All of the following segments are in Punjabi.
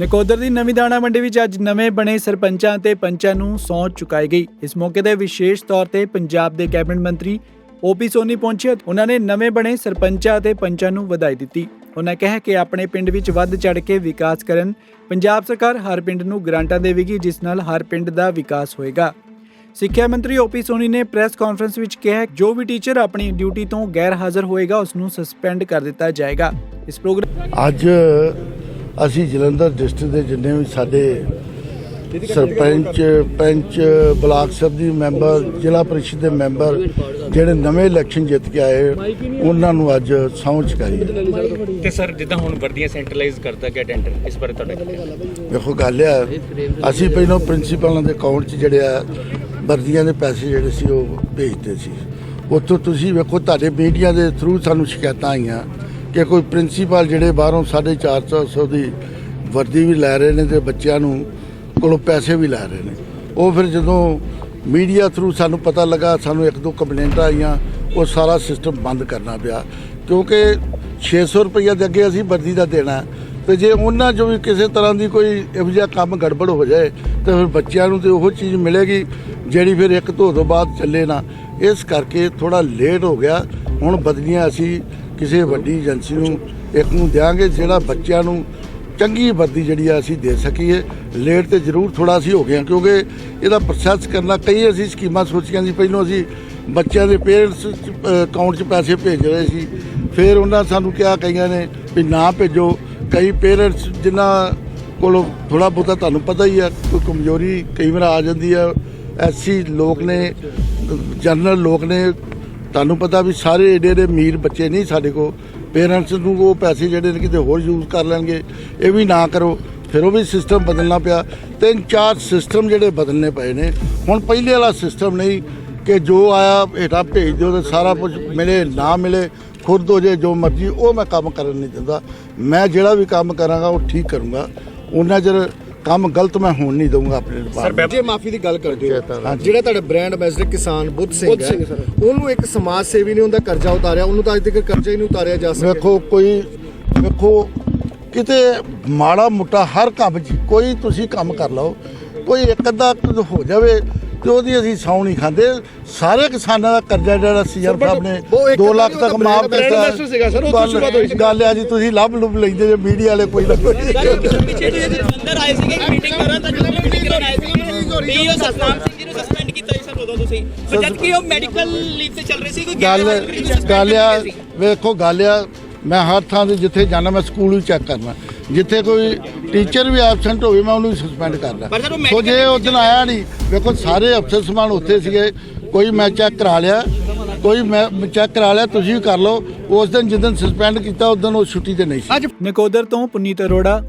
ਨਕੋਦਰ ਦੀ ਨਵੀਂ ਦਾਣਾ ਮੰਡੀ ਵਿੱਚ ਅੱਜ ਨਵੇਂ ਬਣੇ ਸਰਪੰਚਾਂ ਤੇ ਪੰਚਾਂ ਨੂੰ ਸਹੁੰ ਚੁਕਾਈ ਗਈ। ਇਸ ਮੌਕੇ ਤੇ ਵਿਸ਼ੇਸ਼ ਤੌਰ ਤੇ ਪੰਜਾਬ ਦੇ ਕੈਬਨਿਟ ਮੰਤਰੀ ਓਪੀ ਸੋਨੀ ਪਹੁੰਚੇ ਉਹਨਾਂ ਨੇ ਨਵੇਂ ਬਣੇ ਸਰਪੰਚਾਂ ਤੇ ਪੰਚਾਂ ਨੂੰ ਵਧਾਈ ਦਿੱਤੀ। ਉਹਨਾਂ ਕਿਹਾ ਕਿ ਆਪਣੇ ਪਿੰਡ ਵਿੱਚ ਵੱਧ ਚੜ ਕੇ ਵਿਕਾਸ ਕਰਨ ਪੰਜਾਬ ਸਰਕਾਰ ਹਰ ਪਿੰਡ ਨੂੰ ਗ੍ਰਾਂਟਾਂ ਦੇਵੇਗੀ, ਜਿਸ ਨਾਲ ਹਰ ਪਿੰਡ ਦਾ ਵਿਕਾਸ ਹੋਏਗਾ। ਸਿੱਖਿਆ ਮੰਤਰੀ ਓਪੀ ਸੋਨੀ ਨੇ ਪ੍ਰੈਸ ਕਾਨਫਰੰਸ ਵਿੱਚ ਕਿਹਾ, ਜੋ ਵੀ ਟੀਚਰ ਆਪਣੀ ਡਿਊਟੀ ਤੋਂ ਗੈਰ ਹਾਜ਼ਰ ਹੋਏਗਾ ਉਸ ਨੂੰ ਸਸਪੈਂਡ ਕਰ ਦਿੱਤਾ ਜਾਏਗਾ। ਇਸ ਪ੍ਰੋਗਰਾਮ ਅੱਜ ਅਸੀਂ ਜਲੰਧਰ ਡਿਸਟ੍ਰਿਕਟ ਦੇ ਜਿੰਨੇ ਵੀ ਸਾਡੇ ਸਰਪੰਚ ਪੰਚ ਬਲਾਕ ਸਭਦੀ ਮੈਂਬਰ ਜ਼ਿਲ੍ਹਾ ਪਰਿਸ਼ਦ ਦੇ ਮੈਂਬਰ ਜਿਹੜੇ ਨਵੇਂ ਇਲੈਕਸ਼ਨ ਜਿੱਤ ਕੇ ਆਏ ਉਹਨਾਂ ਨੂੰ ਅੱਜ ਸਹੁੰ ਚੁਕਾਈ। ਤੇ ਸਰ ਜਿੱਦਾਂ ਹੁਣ ਵਰਦੀਆਂ ਸੈਂਟਰਲਾਈਜ਼ ਕਰਦਾ ਗਿਆ ਟੈਂਡਰ ਇਸ ਬਾਰੇ ਤੁਹਾਡਾ? ਦੇਖੋ ਗੱਲ ਆ ਅਸੀਂ ਪਹਿਲਾਂ ਪ੍ਰਿੰਸੀਪਲਾਂ ਦੇ ਅਕਾਊਂਟ 'ਚ ਜਿਹੜੇ ਆ ਵਰਦੀਆਂ ਦੇ ਪੈਸੇ ਜਿਹੜੇ ਸੀ ਉਹ ਭੇਜਦੇ ਸੀ ਉੱਥੋਂ ਤੁਸੀਂ ਵੇਖੋ ਤੁਹਾਡੇ ਮੀਡੀਆ ਦੇ ਥਰੂ ਸਾਨੂੰ ਸ਼ਿਕਾਇਤਾਂ ਆਈਆਂ ਕਿ ਕੋਈ ਪ੍ਰਿੰਸੀਪਲ ਜਿਹੜੇ ਬਾਹਰੋਂ 450 ਦੀ ਵਰਦੀ ਵੀ ਲੈ ਰਹੇ ਨੇ ਤੇ ਬੱਚਿਆਂ ਨੂੰ ਕੋਲੋਂ ਪੈਸੇ ਵੀ ਲੈ ਰਹੇ ਨੇ। ਉਹ ਫਿਰ ਜਦੋਂ ਮੀਡੀਆ ਥਰੂ ਸਾਨੂੰ ਪਤਾ ਲੱਗਾ, ਸਾਨੂੰ ਇੱਕ ਦੋ ਕੰਪਲੇਂਟਾਂ ਆਈਆਂ, ਉਹ ਸਾਰਾ ਸਿਸਟਮ ਬੰਦ ਕਰਨਾ ਪਿਆ। ਕਿਉਂਕਿ 600 ਰੁਪਈਆ ਦੇ ਅੱਗੇ ਅਸੀਂ ਵਰਦੀ ਦਾ ਦੇਣਾ ਹੈ। ਤੇ ਜੇ ਉਹਨਾਂ 'ਚੋਂ ਵੀ ਕਿਸੇ ਤਰ੍ਹਾਂ ਦੀ ਕੋਈ ਇਹੋ ਜਿਹਾ ਕੰਮ ਗੜਬੜ ਹੋ ਜਾਏ, ਤਾਂ ਫਿਰ ਬੱਚਿਆਂ ਨੂੰ ਤੇ ਉਹ ਚੀਜ਼ ਮਿਲੇਗੀ ਜਿਹੜੀ ਫਿਰ ਇੱਕ ਧੋ ਤੋਂ ਬਾਅਦ ਚੱਲੇ ਨਾ। ਇਸ ਕਰਕੇ ਥੋੜਾ ਲੇਟ ਹੋ ਗਿਆ। ਹੁਣ ਬਦਲੀਆਂ ਅਸੀਂ ਕਿਸੇ ਵੱਡੀ ਏਜੰਸੀ ਨੂੰ ਇੱਕ ਨੂੰ ਦਿਆਂਗੇ, ਜਿਹੜਾ ਬੱਚਿਆਂ ਨੂੰ ਚੰਗੀ ਵਰਦੀ ਜਿਹੜੀ ਆ ਅਸੀਂ ਦੇ ਸਕੀਏ। ਲੇਟ ਤੇ ਜ਼ਰੂਰ ਥੋੜਾ ਅਸੀਂ ਹੋ ਗਏ ਕਿਉਂਕਿ ਇਹਦਾ ਪ੍ਰੋਸੈਸ ਕਰਨਾ, ਕਈ ਅਸੀਂ ਸਕੀਮਾਂ ਸੋਚੀਆਂ ਸੀ, ਪਹਿਲਾਂ ਅਸੀਂ ਬੱਚਿਆਂ ਦੇ ਪੇਰੈਂਟਸ ਅਕਾਊਂਟ 'ਚ ਪੈਸੇ ਭੇਜ ਰਹੇ ਸੀ। ਫਿਰ ਉਹਨਾਂ ਸਾਨੂੰ ਕਿਹਾ, ਕਈਆਂ ਨੇ ਵੀ ਨਾ ਭੇਜੋ। ਕਈ ਪੇਰੈਂਟਸ ਜਿਨ੍ਹਾਂ ਕੋਲੋਂ ਥੋੜਾ ਬਹੁਤਾ ਤੁਹਾਨੂੰ ਪਤਾ ਹੀ ਆ, ਕੋਈ ਕਮਜ਼ੋਰੀ ਕਈ ਵਾਰ ਆ ਜਾਂਦੀ ਆ। ਐਸੀ ਲੋਕ ਨੇ ਜਨਰਲ ਲੋਕ ਨੇ ਤੁਹਾਨੂੰ ਪਤਾ ਵੀ ਸਾਰੇ ਏਡੇ ਏਡੇ ਅਮੀਰ ਬੱਚੇ ਨਹੀਂ ਸਾਡੇ ਕੋਲ। ਪੇਰੈਂਟਸ ਨੂੰ ਉਹ ਪੈਸੇ ਜਿਹੜੇ ਨੇ ਕਿਤੇ ਹੋਰ ਯੂਜ਼ ਕਰ ਲੈਣਗੇ। ਇਹ ਵੀ ਨਾ ਕਰੋ। ਫਿਰ ਉਹ ਵੀ ਸਿਸਟਮ ਬਦਲਣਾ ਪਿਆ। ਤਿੰਨ ਚਾਰ ਸਿਸਟਮ ਜਿਹੜੇ ਬਦਲਨੇ ਪਏ ਨੇ। ਹੁਣ ਪਹਿਲੇ ਵਾਲਾ ਸਿਸਟਮ ਨਹੀਂ ਕਿ ਜੋ ਆਇਆ, ਹੇਠਾਂ ਭੇਜ ਦਿਓ ਤੇ ਸਾਰਾ ਕੁਝ ਮਿਲੇ, ਨਾ ਮਿਲੇ ਖੁਦ ਹੋ ਜੇ, ਜੋ ਮਰਜ਼ੀ, ਉਹ ਮੈਂ ਕੰਮ ਕਰਨ ਨਹੀਂ ਦਿੰਦਾ। ਮੈਂ ਜਿਹੜਾ ਵੀ ਕੰਮ ਕਰਾਂਗਾ, ਉਹ ਠੀਕ ਕਰੂੰਗਾ। ਉਹਨਾਂ ਚਿਰ ਕੰਮ ਗਲਤ ਮੈਂ ਹੋਣ ਨਹੀਂ ਦਊਂਗਾ ਆਪਣੇ ਡਿਪਾਰਟਮੈਂਟ ਜੇ ਮਾਫੀ ਦੀ ਗੱਲ ਕਰਦੇ ਹੋ। ਜਿਹੜਾ ਤੁਹਾਡਾ ਬ੍ਰਾਂਡ ਐਮਬੈਸਡਰ ਕਿਸਾਨ ਬੁੱਧ ਸਿੰਘ ਹੈ ਉਹਨੂੰ ਇੱਕ ਸਮਾਜ ਸੇਵੀ ਨੇ ਉਹਦਾ ਕਰਜ਼ਾ ਉਤਾਰਿਆ ਉਹਨੂੰ ਤਾਂ ਅੱਜ ਤੱਕ ਕਰਜ਼ਾ ਹੀ ਨਹੀਂ ਉਤਾਰਿਆ ਜਾ ਸਕਿਆ। ਵੇਖੋ ਕੋਈ ਵੇਖੋ ਕਿਤੇ ਮਾੜਾ ਮੋਟਾ ਹਰ ਕੰਮ ਕੋਈ ਤੁਸੀਂ ਕੰਮ ਕਰ ਲਓ ਕੋਈ ਇੱਕ ਅੱਧਾ ਹੋ ਜਾਵੇ ਤੇ ਉਹਦੀ ਅਸੀਂ ਸੌ ਨਹੀਂ ਖਾਂਦੇ। ਸਾਰੇ ਕਿਸਾਨਾਂ ਦਾ ਕਰਜ਼ਾ ਜਿਹੜਾ ਸੀਆਰ ਸਾਹਿਬ ਨੇ ਉਹ ਇੱਕ 2 ਅੱਧਾ ਲੱਖ ਤੱਕ ਮਾਫ ਕੀਤਾ। ਗੱਲ- ਆ ਜੀ ਤੁਸੀਂ ਲੱਭ ਲੁੱਭ ਲੈਂਦੇ ਜੇ ਮੀਡੀਆ ਵਾਲੇ ਕੋਈ ਨਾ ਕੋਈ ਪਿੱਛੇ ਜੇ ਅੰਦਰ ਆਏ ਸੀਗੇ ਮੀਟਿੰਗ ਕਰਨ ਤਾਂ ਜਦੋਂ ਮੀਟਿੰਗ ਕਰਨ ਆਏ ਸੀ ਡੀਓ ਸਤਨਾਮ ਸਿੰਘ ਜੀ ਨੂੰ ਸਸਪੈਂਡ ਕੀਤਾ ਸੀ ਸਰ ਉਦੋਂ ਤੁਸੀਂ। ਪਰ ਜਦ ਕਿ ਉਹ ਮੈਡੀਕਲ ਲੀਵ ਤੇ ਚੱਲ ਰਹੇ ਸੀ ਕੋਈ ਗੱਲ ਗੱਲ ਆ। ਵੇਖੋ ਗੱਲ ਆ ਮੈਂ ਹਰ ਥਾਂ ਤੇ ਜਿੱਥੇ ਜਾਣਾ ਮੈਂ ਸਕੂਲ ਵੀ ਚੈੱਕ ਕਰਨਾ। ਜਿੱਥੇ ਕੋਈ ਟੀਚਰ ਵੀ ਐਬਸੈਂਟ ਹੋਵੇ ਮੈਂ ਉਹਨੂੰ ਸਸਪੈਂਡ ਕਰਦਾ। ਉਹ ਸੋ ਜੇ ਉਸ ਦਿਨ ਆਇਆ ਨਹੀਂ ਵੇਖੋ ਸਾਰੇ ਅਫਸਰ ਸਮਾਨ ਉੱਥੇ ਸੀਗੇ। ਕੋਈ ਮੈਂ ਚੈੱਕ ਕਰਾ ਲਿਆ ਕੋਈ ਮੈਂ ਚੈੱਕ ਕਰਾ ਲਿਆ ਤੁਸੀਂ ਵੀ ਕਰ ਲਓ। ਉਸ ਦਿਨ ਜਿੱਦਨ ਸਸਪੈਂਡ ਕੀਤਾ ਉਸ ਦਿਨ ਉਹ ਛੁੱਟੀ ਤੇ ਨਹੀਂ ਸੀ। ਨਕੋਦਰ ਤੋਂ Puneet Arora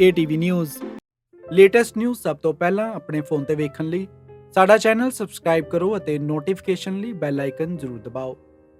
ATV news latest news ਸਭ ਤੋਂ ਪਹਿਲਾਂ ਆਪਣੇ ਫੋਨ ਤੇ ਵੇਖਣ ਲਈ ਸਾਡਾ ਚੈਨਲ ਸਬਸਕ੍ਰਾਈਬ ਕਰੋ ਅਤੇ ਨੋਟੀਫਿਕੇਸ਼ਨ ਲਈ ਬੈਲ ਆਈਕਨ ਜ਼ਰੂਰ ਦਬਾਓ।